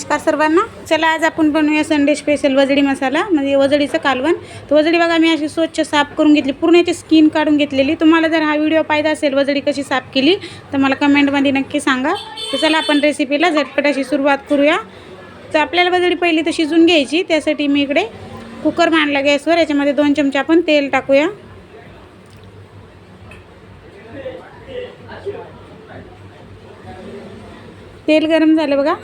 नमस्कार सर्वांना. चला आज आपण बनवूया संडे स्पेशल वजडी मसाला म्हणजे वजडीचं कालवण. तर वजडी बघा मी अशी स्वच्छ साफ करून घेतली पूर्ण याची स्किन काढून घेतलेली. तुम्हाला जर हा व्हिडिओ पाहिजे असेल वजडी कशी साफ केली तर मला कमेंटमध्ये नक्की सांगा. तर चला आपण रेसिपीला झटपट अशी सुरुवात करूया. तर आपल्याला वजडी पहिली तर शिजून घ्यायची त्यासाठी मी इकडे कुकर मांडला गॅसवर याच्यामध्ये दोन चमचे आपण तेल टाकूया. तेल गरम झालं बघा.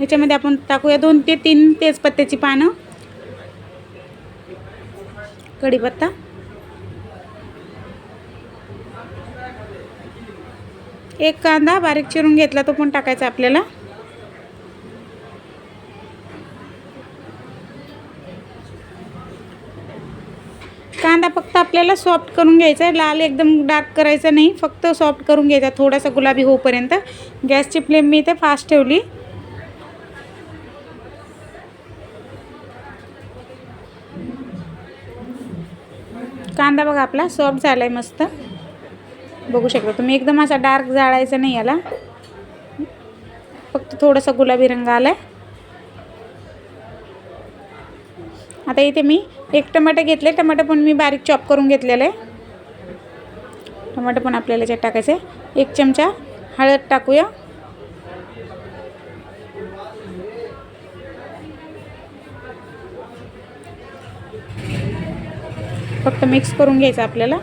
याच्यामध्ये आपण टाकूया दोन ते तीन तेजपत्त्याची पानं. कढीपत्ता. एक कांदा बारीक चिरून घेतला तो पण टाकायचा आपल्याला. कांदा फक्त आपल्याला सॉफ्ट करून घ्यायचा आहे. लाल एकदम डार्क करायचा नाही. फक्त सॉफ्ट करून घ्यायचा. थोडासा गुलाबी होईपर्यंत गॅसची फ्लेम मी इथे फास्ट ठेवली. कांदा बघा आपला सॉफ्ट झाला आहे मस्त. बघू शकता तुम्ही एकदम असा डार्क जाळायचा नाही याला. फक्त थोडासा गुलाबी रंग आला आहे आता इथे मी एक टमाटे घेतले टमाटे पण मी बारीक चॉप करून घेतलेलं. आहे टमाटर पण आपल्याला याच्यात टाकायचं. आहे एक चमचा हळद टाकूया. फक्त मिक्स करून घ्यायचं आपल्याला.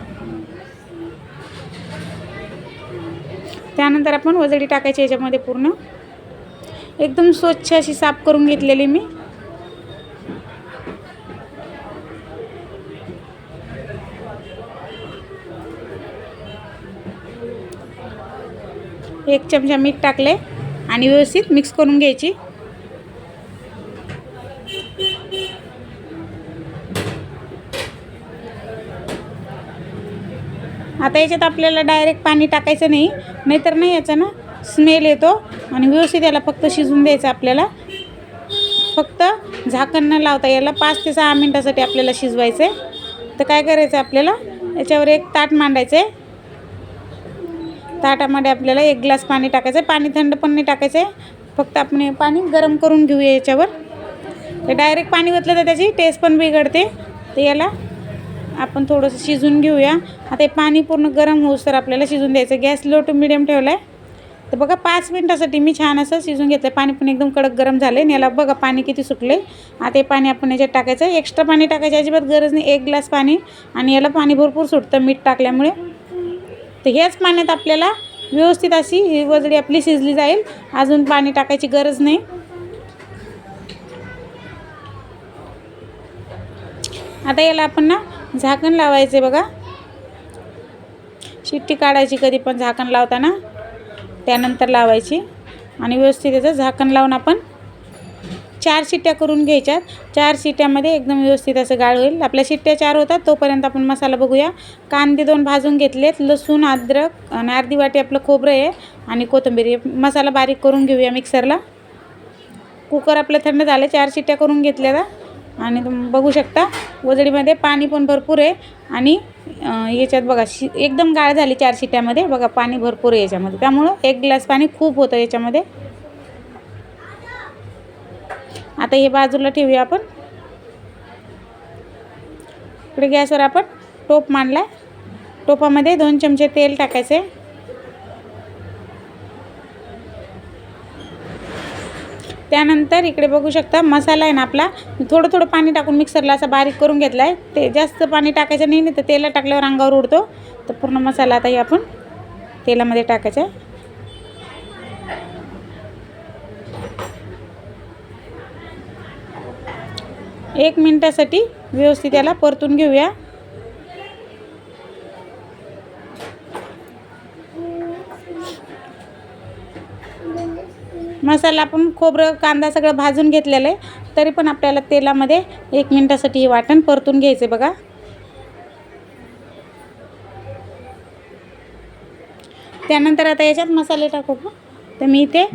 त्यानंतर आपण वजडी टाकायची याच्यामध्ये पूर्ण. एकदम स्वच्छ अशी साफ करून घेतलेली मी. एक चमचा मीठ टाकले आणि व्यवस्थित मिक्स करून घ्यायची. आता याच्यात आपल्याला डायरेक्ट पाणी टाकायचं नाही. नाहीतर नाही याचा ना स्मेल येतो आणि व्यवस्थित याला फक्त शिजून द्यायचं आपल्याला. फक्त झाकण न लावता याला पाच ते सहा मिनटासाठी आपल्याला शिजवायचं आहे तर काय करायचं आपल्याला? याच्यावर एक ताट मांडायचं आहे ताटामध्ये आपल्याला एक ग्लास पाणी टाकायचं आहे पाणी थंड पण नाही टाकायचं आहे फक्त आपण पाणी गरम करून घेऊया याच्यावर. तर डायरेक्ट पाणी ओतलं तर त्याची टेस्ट पण बिघडते. तर याला आपण थोडंसं शिजून घेऊया. आता हे पाणी पूर्ण गरम होऊस तर आपल्याला शिजून द्यायचं. गॅस लो टू मिडियम ठेवला आहे तर बघा पाच मिनटासाठी मी छान असं शिजून घेतलं पाणी पण एकदम कडक गरम झालं आहे याला बघा पाणी किती सुटले आता हे पाणी आपण याच्यात टाकायचं. एक्स्ट्रा पाणी टाकायची अजिबात गरज नाही. एक ग्लास पाणी. आणि याला पाणी भरपूर सुटतं मीठ टाकल्यामुळे. तर ह्याच पाण्यात आपल्याला व्यवस्थित अशी ही वजडी आपली शिजली जाईल. अजून पाणी टाकायची गरज नाही. आता याला आपण ना झाकण लावायचे बघा. शिट्टी काढायची कधी पण झाकण लावताना. त्यानंतर लावायची. आणि व्यवस्थित त्याचं झाकण लावून आपण चार शिट्ट्या करून घ्यायच्यात. चार शिट्ट्यामध्ये एकदम व्यवस्थित असं गाळ होईल. आपल्या शिट्ट्या चार होतात तोपर्यंत आपण मसाला बघूया. कांदे दोन भाजून घेतलेत लसूण अद्रक आणि अर्धी वाटी आपलं खोबरं आहे. आणि कोथिंबीर आहे मसाला बारीक करून घेऊया मिक्सरला. कुकर आपलं थंड झालं चार शिट्ट्या करून घेतल्या आणि तुम्ही बघू शकता वजडीमध्ये पाणी पण भरपूर आहे. आणि याच्यात बघा शि एकदम गाळ झाली चार शिट्यामध्ये. बघा पाणी भरपूर आहे याच्यामध्ये. त्यामुळं एक ग्लास पाणी खूप होतं याच्यामध्ये. आता हे बाजूला ठेवूया आपण. इकडे गॅसवर आपण टोप मांडला टोपामध्ये दोन चमचे तेल टाकायचे त्यानंतर इकडे बघू शकता मसाला आहे ना आपला थोडं थोडं पाणी टाकून मिक्सरला असा बारीक करून घेतला आहे ते जास्त पाणी टाकायचं नाही नाही तर तेला टाकल्यावर अंगावर उडतो. तर पूर्ण मसाला आता हे आपण तेलामध्ये टाकायचा. आहे एक मिनटासाठी व्यवस्थित याला परतून घेऊया. मसाला आपण खोबरं कांदा सगळं भाजून घेतलेलं आहे. तरी पण आपल्याला तेलामध्ये एक मिनटासाठी हे वाटण परतून घ्यायचं बघा. त्यानंतर आता याच्यात मसाले टाकू तर मी इथे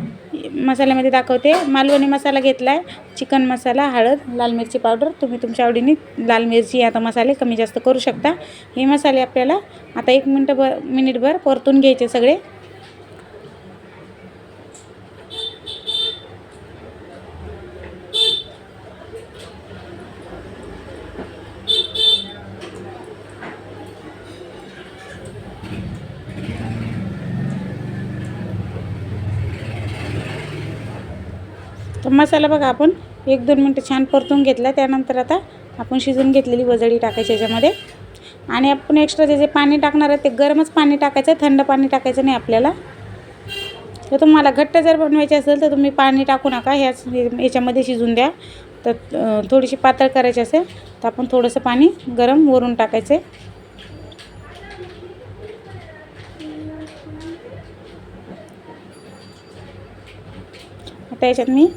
मसाल्यामध्ये दाखवते. मालवणी मसाला घेतला आहे चिकन मसाला हळद लाल मिरची पावडर. तुम्ही तुमच्या आवडीने लाल मिरची आता मसाले कमी जास्त करू शकता. हे मसाले आपल्याला आता एक मिनटंभर मिनिटभर परतून घ्यायचे सगळे. मसाला बघा आपण. एक दोन मिनटं छान परतून घेतला. त्यानंतर आता आपण शिजून घेतलेली वजळी टाकायची याच्यामध्ये. आणि आपण एक्स्ट्रा जे जे पाणी टाकणार आहे ते गरमच पाणी टाकायचं थंड पाणी टाकायचं नाही आपल्याला. तर तुम्हाला घट्ट जर बनवायचे असेल तर तुम्ही पाणी टाकू नका. ह्याच याच्यामध्ये शिजून द्या. तर थोडीशी पातळ करायची असेल तर आपण थोडंसं पाणी गरम वरून टाकायचं. आता याच्यात मी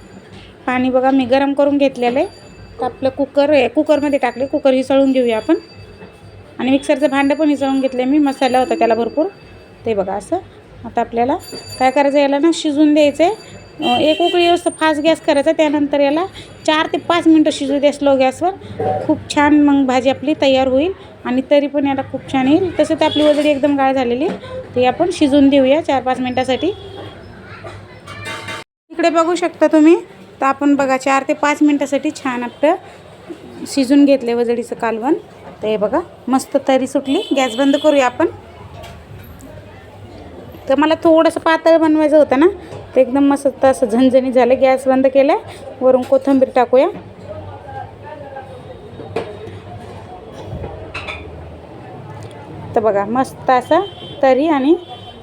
पाणी बघा मी गरम करून घेतलेलं आहे. तर आपलं कुकर आहे कुकरमध्ये टाकले कुकर हिसळून घेऊया आपण. आणि मिक्सरचं भांडं पण हिसळून घेतलं मी मसाला होता त्याला भरपूर. ते बघा असं. आता आपल्याला काय करायचं याला ना शिजून द्यायचं आहे एक उकळी व्यवस्थित फास्ट गॅस करायचा त्यानंतर याला चार ते पाच मिनटं शिजू द्या स्लो गॅसवर खूप छान मग भाजी आपली तयार होईल आणि तरी पण याला खूप छान येईल. तसं तर आपली वजडी एकदम गाळ झालेली ते आपण शिजून देऊया चार पाच मिनटासाठी. इकडे बघू शकता तुम्ही तर आपण बघा चार ते पाच मिनटासाठी छान आपलं शिजून घेतले वजडीचं कालवण. तर हे बघा मस्त तरी सुटली. गॅस बंद करूया आपण. तर मला थोडंसं पातळ बनवायचं होतं ना तर एकदम मस्त असं झणझणी झालं. गॅस बंद केलं वरून कोथिंबीर टाकूया. तर बघा मस्त असा तरी आणि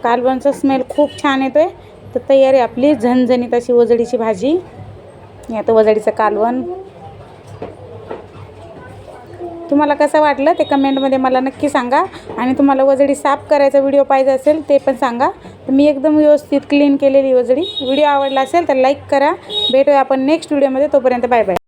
कालवणचा स्मेल खूप छान येतो आहे तर तयारी आपली झणझणीत अशी वजडीची भाजी. आता वजडीचं कालवण. तुम्हाला कसं वाटलं ते कमेंटमध्ये मला नक्की सांगा. आणि तुम्हाला वजडी साफ करायचा व्हिडिओ पाहिजे असेल ते पण सांगा. तर मी एकदम व्यवस्थित क्लीन केलेली वजडी. व्हिडिओ आवडला असेल तर लाईक करा. भेटूया आपण नेक्स्ट व्हिडिओमध्ये तोपर्यंत बाय बाय